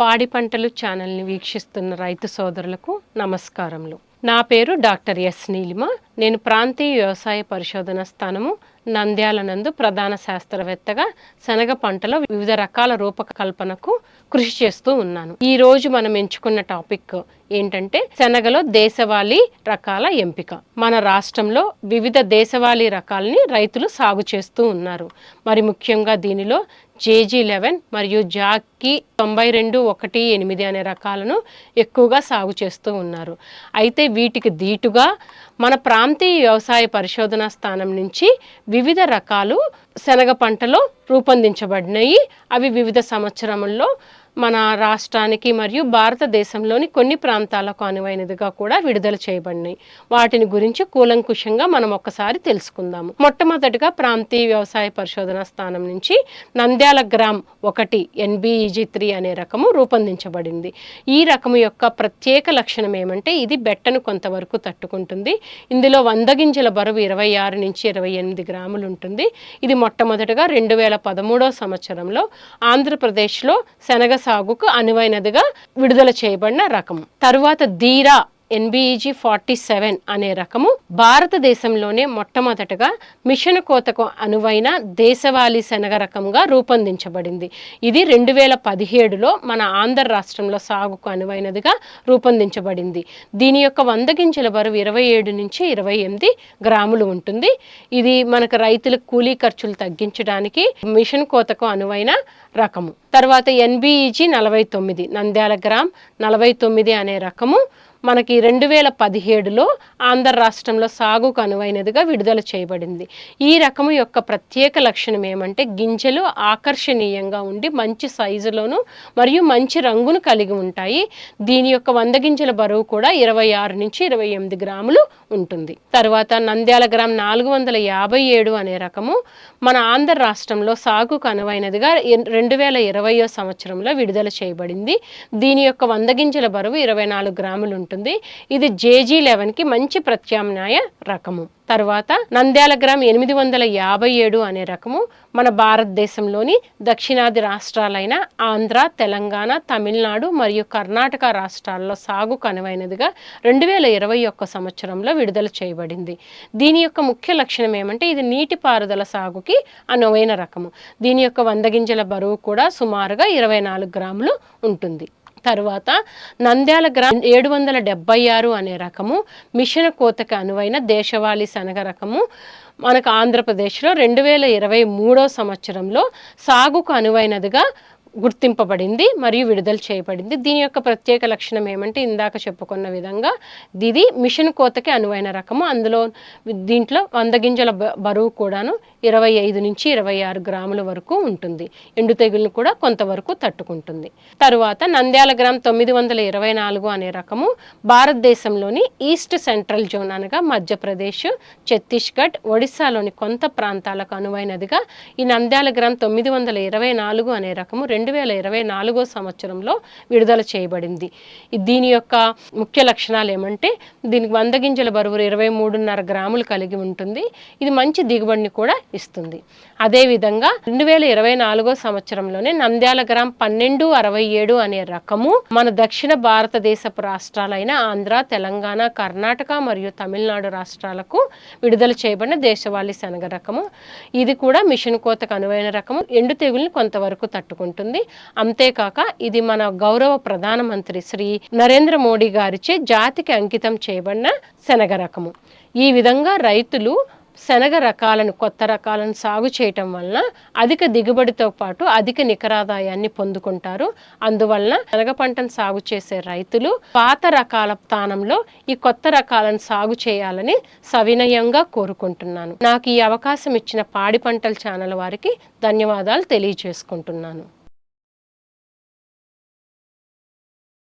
పాడి పంటలు ఛానల్ని వీక్షిస్తున్న రైతు సోదరులకు నమస్కారములు. నా పేరు డాక్టర్ ఎస్ నీలిమ. నేను ప్రాంతీయ వ్యవసాయ పరిశోధన స్థానము నంద్యాల నందు ప్రధాన శాస్త్రవేత్తగా శనగ పంటలో వివిధ రకాల రూపకల్పనకు కృషి చేస్తూ ఉన్నాను. ఈ రోజు మనం ఎంచుకున్న టాపిక్ ఏంటంటే శనగలో దేశవాళీ రకాల ఎంపిక. మన రాష్ట్రంలో వివిధ దేశవాళీ రకాలని రైతులు సాగు చేస్తూ ఉన్నారు. మరి ముఖ్యంగా దీనిలో జేజీ లెవెన్ మరియు జాక్కి తొంభై రెండు ఒకటి ఎనిమిది అనే రకాలను ఎక్కువగా సాగు చేస్తూ ఉన్నారు. అయితే వీటికి దీటుగా మన ప్రాంతీయ వ్యవసాయ పరిశోధనా స్థానం నుంచి వివిధ రకాలు శనగ పంటలో రూపొందించబడినాయి. అవి వివిధ సంవత్సరముల్లో మన రాష్ట్రానికి మరియు భారతదేశంలోని కొన్ని ప్రాంతాలకు అనువైనదిగా కూడా విడుదల చేయబడినాయి. వాటిని గురించి కూలంకుషంగా మనం ఒక్కసారి తెలుసుకుందాము. మొట్టమొదటిగా ప్రాంతీయ వ్యవసాయ పరిశోధన స్థానం నుంచి నంద్యాల గ్రామ్ ఒకటి ఎన్బిఈజీ త్రీ అనే రకము రూపొందించబడింది. ఈ రకము యొక్క ప్రత్యేక లక్షణం ఏమంటే ఇది బెట్టను కొంతవరకు తట్టుకుంటుంది. ఇందులో వంద గింజల బరువు ఇరవై ఆరు నుంచి ఇరవై ఎనిమిది గ్రాములు ఉంటుంది. ఇది మొట్టమొదటిగా రెండు వేల పదమూడవ సంవత్సరంలో ఆంధ్రప్రదేశ్లో శనగ సాగుకు అనువైనదిగా విడుదల చేయబడిన రకం. తరువాత ధీరా ఎన్బిఈజీ ఫార్టీ సెవెన్ అనే రకము భారతదేశంలోనే మొట్టమొదటగా మిషన్ కోతకు అనువైన దేశవాళీ శనగ రకంగా రూపొందించబడింది. ఇది రెండు వేల పదిహేడులో మన ఆంధ్ర రాష్ట్రంలో సాగుకు అనువైనదిగా రూపొందించబడింది. దీని యొక్క వంద గింజల బరువు ఇరవై ఏడు నుంచి ఇరవై ఎనిమిది గ్రాములు ఉంటుంది. ఇది మనకు రైతుల కూలీ ఖర్చులు తగ్గించడానికి మిషన్ కోతకు అనువైన రకము. తర్వాత ఎన్బిఈజీ నలభై తొమ్మిది నంద్యాల గ్రామ్ నలభై తొమ్మిది అనే రకము మనకి రెండు వేల పదిహేడులో ఆంధ్ర రాష్ట్రంలో సాగుకు అనువైనదిగా విడుదల చేయబడింది. ఈ రకము యొక్క ప్రత్యేక లక్షణం ఏమంటే గింజలు ఆకర్షణీయంగా ఉండి మంచి సైజులోను మరియు మంచి రంగును కలిగి ఉంటాయి. దీని యొక్క వంద గింజల బరువు కూడా ఇరవై ఆరు నుంచి ఇరవై ఎనిమిది గ్రాములు ఉంటుంది. తర్వాత నంద్యాల గ్రామ్ నాలుగు వందల యాభై ఏడు అనే రకము మన ఆంధ్ర రాష్ట్రంలో సాగుకు అనువైనదిగా రెండు వేల ఇరవయో సంవత్సరంలో విడుదల చేయబడింది. దీని యొక్క వంద గింజల బరువు ఇరవై నాలుగు గ్రాములు ఉంటుంది. ఇది జేజీ లెవెన్కి మంచి ప్రత్యామ్నాయ రకము. తర్వాత నంద్యాల గ్రామ్ ఎనిమిది వందల యాభై ఏడు అనే రకము మన భారతదేశంలోని దక్షిణాది రాష్ట్రాలైన ఆంధ్ర తెలంగాణ తమిళనాడు మరియు కర్ణాటక రాష్ట్రాల్లో సాగు కనువైనదిగా రెండు వేల ఇరవై ఒక్క సంవత్సరంలో విడుదల చేయబడింది. దీని యొక్క ముఖ్య లక్షణం ఏమంటే ఇది నీటిపారుదల సాగుకి అనువైన రకము. దీని యొక్క వంద గింజల బరువు కూడా సుమారుగా ఇరవై నాలుగు గ్రాములు ఉంటుంది. తరువాత నంద్యాల గ్రా ఏడు వందల డెబ్బై ఆరు అనే రకము మిషన్ కోతకు అనువైన దేశవాళీ శనగ రకము మనకు ఆంధ్రప్రదేశ్లో రెండు వేల ఇరవై మూడో సంవత్సరంలో సాగుకు అనువైనదిగా గుర్తింపబడింది మరియు విడుదల చేయబడింది. దీని యొక్క ప్రత్యేక లక్షణం ఏమంటే ఇందాక చెప్పుకున్న విధంగా ఇది మిషన్ కోతకి అనువైన రకము. అందులో దీంట్లో వంద గింజల బ- బరువు కూడాను ఇరవై ఐదు నుంచి ఇరవై ఆరు గ్రాముల వరకు ఉంటుంది. ఎండు తెగులను కూడా కొంతవరకు తట్టుకుంటుంది. తరువాత నంద్యాల గ్రామ్ తొమ్మిది వందల ఇరవై నాలుగు అనే రకము. భారతదేశంలోని ఈస్ట్ సెంట్రల్ జోన్ అనగా మధ్యప్రదేశ్ ఛత్తీస్గఢ్ ఒడిశాలోని కొంత ప్రాంతాలకు అనువైనదిగా ఈ నంద్యాల గ్రామ్ తొమ్మిది వందల ఇరవై నాలుగు అనే రకము రెండు రెండు వేల ఇరవై నాలుగో సంవత్సరంలో విడుదల చేయబడింది. దీని యొక్క ముఖ్య లక్షణాలు ఏమంటే దీనికి వంద గింజల బరువు ఇరవై మూడున్నర గ్రాములు కలిగి ఉంటుంది. ఇది మంచి దిగుబడిని కూడా ఇస్తుంది. అదేవిధంగా రెండు వేల ఇరవై నాలుగో సంవత్సరంలోనే నంద్యాల గ్రామ్ పన్నెండు అరవై ఏడు అనే రకము మన దక్షిణ భారతదేశపు రాష్ట్రాలైన ఆంధ్ర తెలంగాణ కర్ణాటక మరియు తమిళనాడు రాష్ట్రాలకు విడుదల చేయబడిన దేశవాళీ శనగ రకము. ఇది కూడా మిషన్ కోతకు అనువైన రకము. ఎండు తెగుల్ని కొంతవరకు తట్టుకుంటుంది. అంతేకాక ఇది మన గౌరవ ప్రధానమంత్రి శ్రీ నరేంద్ర మోడీ గారిచే జాతికి అంకితం చేయబడిన శనగ రకము. ఈ విధంగా రైతులు శనగ రకాలను కొత్త రకాలను సాగు చేయటం వలన అధిక దిగుబడితో పాటు అధిక నికరాదాయాన్ని పొందుకుంటారు. అందువలన శనగ పంటను సాగు చేసే రైతులు పాత రకాల స్థానంలో ఈ కొత్త రకాలను సాగు చేయాలని సవినయంగా కోరుకుంటున్నాను. నాకు ఈ అవకాశం ఇచ్చిన పాడి పంటల ఛానల్ వారికి ధన్యవాదాలు తెలియజేసుకుంటున్నాను.